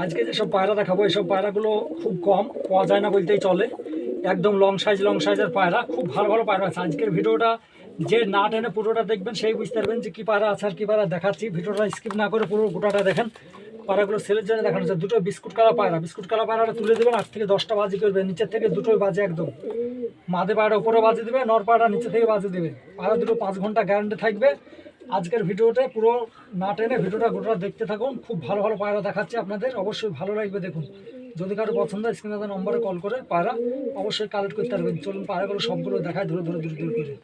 আজকে যেসব পায়রা দেখাবো এইসব পায়রাগুলো খুব কম, পাওয়া যায় না বলতেই চলে। একদম লং সাইজ লং সাইজের পায়রা, খুব ভালো ভালো পায়রা আছে। আজকের ভিডিওটা যে না টেনে পুরোটা দেখবেন, সেই বুঝতে পারবেন যে কী পায়রা আছে আর কী পায়রা দেখাচ্ছি। ভিডিওটা স্কিপ না করে পুরো গোটাটা দেখেন। পায়রাগুলো সেলের জন্য দেখানো হচ্ছে। দুটো বিস্কুট কালা পায়রা। বিস্কুট কালা পায়রাটা তুলে দেবেন, আট থেকে দশটা বাজি করবে। নিচের থেকে দুটোই বাজে একদম। মাদে পায়রা উপরে বাজে দেবে, নর পায়রা নিচে থেকে বাজে দেবে। পায়রা দুটো পাঁচ ঘণ্টা গ্যারান্টি থাকবে। আজকের ভিডিওতে পুরো না টেনে ভিডিওটা গোটা দেখতে থাকুন। খুব ভালো ভালো পায়রা দেখাচ্ছে আপনাদের। অবশ্যই ভালো লাগবে দেখুন। যদি কারও পছন্দ হয়, স্ক্রিনে নম্বরে কল করে পায়রা অবশ্যই কালেক্ট করতে পারবেন। চলুন পায়রাগুলো সবগুলো দেখায় ধরে ধরে ধরে ধরে করে।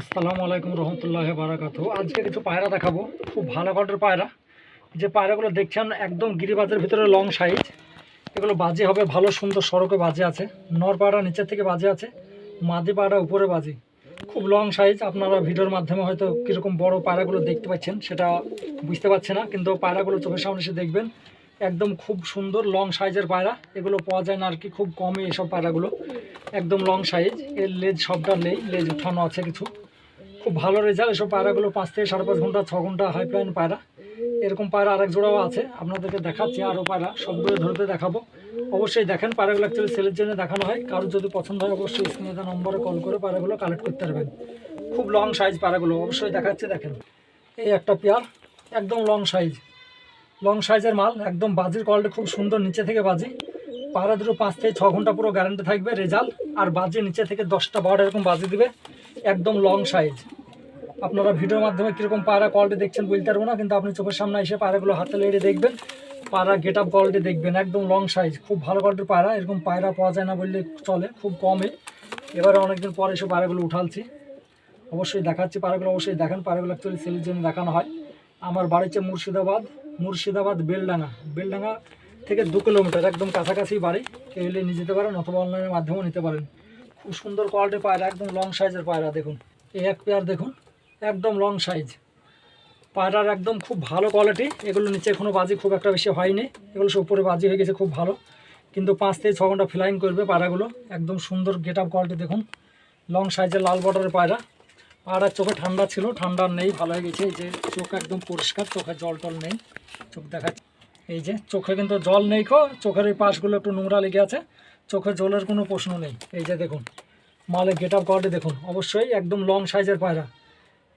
আসসালামু আলাইকুম রহমতুল্লাহ বারাকাতু আজকে কিছু পায়রা দেখাবো। খুব ভালো কটের পায়রা। যে পায়রাগুলো দেখছেন, একদম গিরিবাজের ভিতরে লং সাইজ। এগুলো বাজে হবে, ভালো সুন্দর সড়কে বাজে আছে। নর পায়রা নিচের থেকে বাজে আছে, মাদি পায়রা উপরে বাজে। খুব লং সাইজ আপনারা ভিডিওর মাধ্যমে হয়তো কীরকম বড় পায়রাগুলো দেখতে পাচ্ছেন, সেটা বুঝতে পারছে না, কিন্তু পায়রাগুলো চোখের সামনে এসে দেখবেন, একদম খুব সুন্দর লং সাইজের পায়রা, এগুলো পাওয়া যায় না আর কি, খুব কমই এসব পায়রাগুলো, একদম লং সাইজ এর লেজ সবটা নেই, লেজ উঠানো আছে কিছু, খুব ভালো রেজাল্ট এসব পায়রাগুলো পাঁচ থেকে সাড়ে পাঁচ ঘণ্টা, ছ ঘণ্টা হাইপ্লাইন পায়রা, এরকম পায়রা আরেক জোড়াও আছে, আপনাদেরকে দেখাচ্ছি আরও পায়রা, সবগুলো ধরতে দেখাবো। অবশ্যই দেখেন পায়রাগুলো অ্যাকচুয়ালি সেলের জন্য দেখানো হয়। কারোর যদি পছন্দ হয়, অবশ্যই স্ক্রিনে নম্বরে কল করে পায়রাগুলো কালেক্ট করতে পারবেন। খুব লং সাইজ পায়রাগুলো অবশ্যই দেখাচ্ছে, দেখেন। এই একটা পেয়ার, একদম লং সাইজ লং সাইজের মাল, একদম বাজির কোয়ালিটি খুব সুন্দর, নিচে থেকে বাজি। পায়রা দুটো পাঁচ থেকে ছ ঘণ্টা পুরো গ্যারান্টি থাকবে, রেজাল্ট। আর বাজি নিচে থেকে দশটা বারোটা এরকম বাজি দিবে, একদম লং সাইজ আপনারা ভিডিওর মাধ্যমে কীরকম পায়রা কোয়ালিটি দেখছেন বলতে পারব না, কিন্তু আপনি চোখের সামনে এসে পায়রাগুলো হাতে লেড়ে দেখবেন। পায়রা গেট আপ কোয়ালিটি দেখবেন, একদম লং সাইজ খুব ভালো কোয়ালিটির পায়রা এরকম পায়রা পাওয়া যায় না বললে চলে, খুব কমে। এবারে অনেকদিন পরে এসে পায়রাগুলো উঠালছি। অবশ্যই দেখাচ্ছি পায়রাগুলো অবশ্যই দেখেন পায়রাগুলো অ্যাকচুয়ালি সেলের জন্য দেখানো হয়। আমার বাড়ি হচ্ছে মুর্শিদাবাদ মুর্শিদাবাদ বেলডাঙ্গা। বেলডাঙ্গা থেকে দু কিলোমিটার, একদম কাছাকাছি বাড়ি। কেউ এলে নিয়ে যেতে পারেন অথবা অনলাইনের মাধ্যমেও নিতে পারেন। খুব সুন্দর কোয়ালিটির পায়রা, একদম লং সাইজের পায়রা, দেখুন। এই এক পেয়ার দেখুন, একদম লং সাইজ পায়রার একদম খুব ভালো কোয়ালিটি এগুলো নিচে কোনো বাজি খুব একটা বেশি হয়নি। এগুলো সব উপরে বাজি হয়ে গেছে, খুব ভালো। কিন্তু পাঁচ থেকে ছ ঘণ্টা ফ্লাইং করবে পায়রাগুলো। একদম সুন্দর গেট আপ কোয়ালিটি দেখুন লং সাইজের লাল বর্ডারের পায়রা। পায়রার চোখে ঠান্ডা ছিল, ঠান্ডা নেই, ভালো হয়ে গেছে। এই যে চোখ একদম পরিষ্কার, চোখে জল টল নেই। চোখ দেখা এই যে চোখে কিন্তু জল নেই খো চোখের এই পাশগুলো একটু নোংরা লেগে আছে। চোখে জলের কোনো প্রশ্ন নেই। এই যে দেখুন, মালের গেট আপ কোয়ালিটি দেখুন। অবশ্যই একদম লং সাইজের পায়রা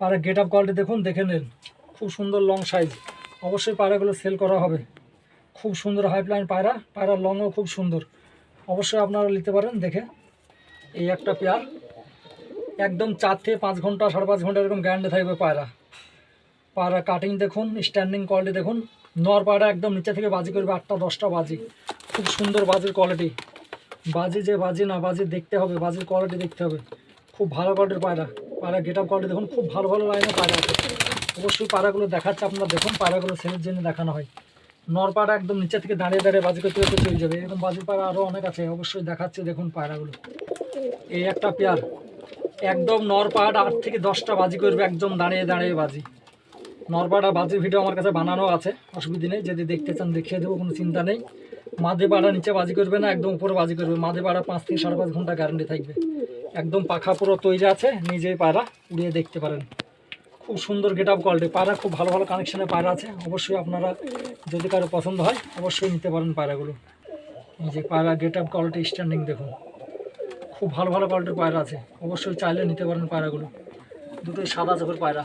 পায়রা। গেট আপ কোয়ালিটি দেখুন, দেখে নেন। খুব সুন্দর লং সাইজ অবশ্যই পায়রাগুলো সেল করা হবে। খুব সুন্দর হাইপলাইন পায়রা। পায়রার লংও খুব সুন্দর। অবশ্যই আপনারা নিতে পারেন, দেখে। এই একটা পেয়ার। একদম চার থেকে পাঁচ ঘণ্টা, সাড়ে পাঁচ ঘণ্টা এরকম গ্যারান্টি থাকবে পায়রা। পায়রা কাটিং দেখুন স্ট্যান্ডিং কোয়ালিটি দেখুন। নর পায়রা একদম নিচে থেকে বাজি করবে, আটটা, দশটা বাজি। খুব সুন্দর বাজির কোয়ালিটি বাজি যে বাজি, না বাজি দেখতে হবে, বাজির কোয়ালিটি দেখতে হবে। খুব ভালো কোয়ালিটির পায়রা। পায়রা গেট আপ কোয়ালিটি দেখুন, খুব ভালো ভালো লাইনে পায়রা আছে। অবশ্যই পাড়াগুলো দেখাচ্ছে আপনারা দেখুন পায়রাগুলো সেলের জন্য দেখানো হয়। নর পায়রা একদম নিচে থেকে দাঁড়িয়ে দাঁড়িয়ে বাজি করতে করতে চলে যাবে। এরকম বাজির পাড়া আরও অনেক আছে, অবশ্যই দেখাচ্ছে দেখুন পায়রাগুলো এই একটা পেয়ার, একদম নরপাহাড় আট থেকে দশটা বাজি করবে, একদম দাঁড়িয়ে দাঁড়িয়ে বাজি। নরপাড়া বাজির ভিডিও আমার কাছে বানানো আছে, অসুবিধা নেই, যদি দেখতে চান দেখিয়ে দেবো, কোনো চিন্তা নেই। মাদে পাড়া নিচে বাজি করবে না, একদম উপরে বাজি করবে। মাদে পাড়া পাঁচ থেকে সাড়ে পাঁচ ঘণ্টা গ্যারান্টি থাকবে। একদম পাখা পুরো তৈরি আছে, নিজেই পায়রা উড়িয়ে দেখতে পারেন। খুব সুন্দর গেট আপ কোয়ালিটি পায়রা খুব ভালো ভালো কানেকশানে পায়রা আছে। অবশ্যই আপনারা, যদি কারও পছন্দ হয়, অবশ্যই নিতে পারেন পায়রাগুলো। এই যে পায়রা গেট আপ কোয়ালিটি স্ট্যান্ডিং দেখুন। খুব ভালো ভালো কোয়ালিটির পায়রা আছে। অবশ্যই চাইলে নিতে পারেন পায়রাগুলো। দুটোই সাদা চোখের পায়রা।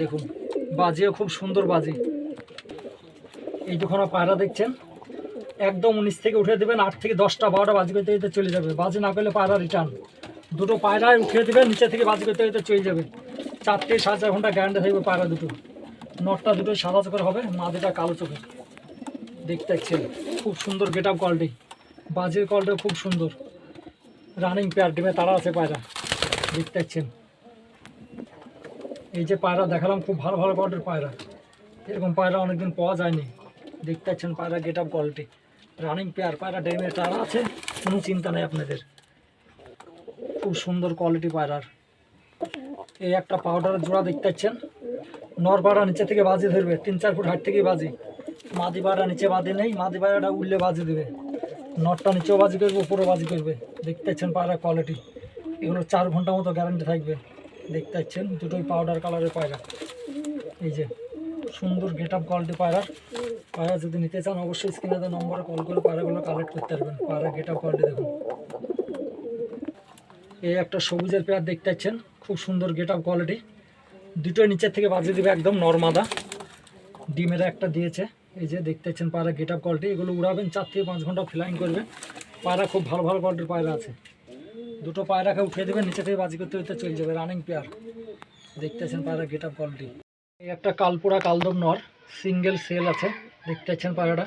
দেখুন, বাজিও খুব সুন্দর বাজি। এই দুখানা পায়রা দেখছেন? একদম উনিশ থেকে উঠে দেবেন, আট থেকে দশটা, বারোটা বাজি করতে যেতে চলে যাবে। বাজি না করলে পায়রা রিটার্ন দুটো পায়রায় উঠিয়ে দেবেন, নিচে থেকে বাজি করতে যেতে চলে যাবে। চার থেকে সাড়ে চার ঘণ্টা গ্যারান্টি থাকবে পায়রা দুটো। নটটা দুটো সাদা চোখের হবে মাদিটা কালো চোখের দেখতে পাচ্ছেন খুব সুন্দর গেট আপ কোয়ালিটি বাজির কোয়ালিটি খুব সুন্দর। রানিং পেয়ার ডিমে তারা আছে পায়রা। দেখতে পাচ্ছেন এই যে পায়রা দেখালাম, খুব ভালো ভালো কোয়ালিটির পায়রা। এরকম পায়রা অনেকদিন পাওয়া যায়নি। দেখতে পাচ্ছেন পায়রা get up quality running pair পায়রা ডেমে তারা আছে, কোনো চিন্তা নেই আপনাদের। খুব সুন্দর কোয়ালিটি পায়রার। এই একটা পাউডারের জোড়া দেখতে পাচ্ছেন নর পায়রা নিচে থেকে বাজি ধরবে, তিন, চার ফুট হাট থেকেই বাজি। মাদি পায়রা নিচে বাজি নেই মাদি পায়রাটা উঠলে বাজি দেবে। নটটা নিচেও বাজি করবে, উপরেও বাজি করবে। দেখতে পাচ্ছেন পায়রা কোয়ালিটি এগুলো চার ঘণ্টা মতো গ্যারান্টি থাকবে। দেখতে পাচ্ছেন দুটোই পাউডার কালারের পায়রা। এই যে, সুন্দর গেট আপ কোয়ালিটি পায়রার। পায়রা যদি নিতে চান, অবশ্যই স্ক্রিনে তো নম্বরে কল করে পায়রাগুলো কালেক্ট করতে পারবেন। পায়রা গেট আপ কোয়ালিটি দেখুন। এই একটা সবুজের পেয়ার দেখতে পাচ্ছেন খুব সুন্দর গেট আপ কোয়ালিটি। দুটোই নিচের থেকে বাজিয়ে দেবে একদম নর্মাদা ডিমের একটা দিয়েছে। এই যে দেখতে পাচ্ছেন পায়রা গেট আপ কোয়ালিটি। এগুলো উড়াবেন, চার থেকে পাঁচ ঘণ্টা ফ্লাইং করবে পায়রা খুব ভালো ভালো কোয়ালিটির পায়রা আছে। দুটো পায়রাকে উঠিয়ে দেবেন, নিচে থেকে বাজি করতে করতে চলে যাবে রানিং পেয়ার। দেখতেছেন পায়রা গেট আপ কোয়ালিটি। এই একটা কালপুরা কালদম নর, সিঙ্গেল সেল আছে। দেখতে পাচ্ছেন পায়রাটা।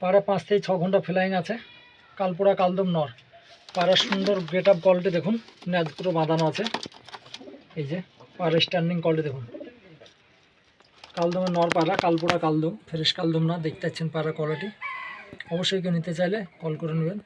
পায়রা পাঁচ থেকে ছ ঘণ্টা ফ্লাইং আছে। কালপুরা কালদম নর। পায়রা সুন্দর গেট আপ কোয়ালিটি দেখুন। ন্যাজ পুরো বাঁধানো আছে। এই যে পাড়া স্ট্যান্ডিং কলটা দেখুন। কালদমের নর পাড়া কালপোড়া কালদম, ফ্রেশ কালদম না, দেখতে পাচ্ছেন পাড়া কোয়ালিটি অবশ্যই কেউ নিতে চাইলে কল করে নেবেন।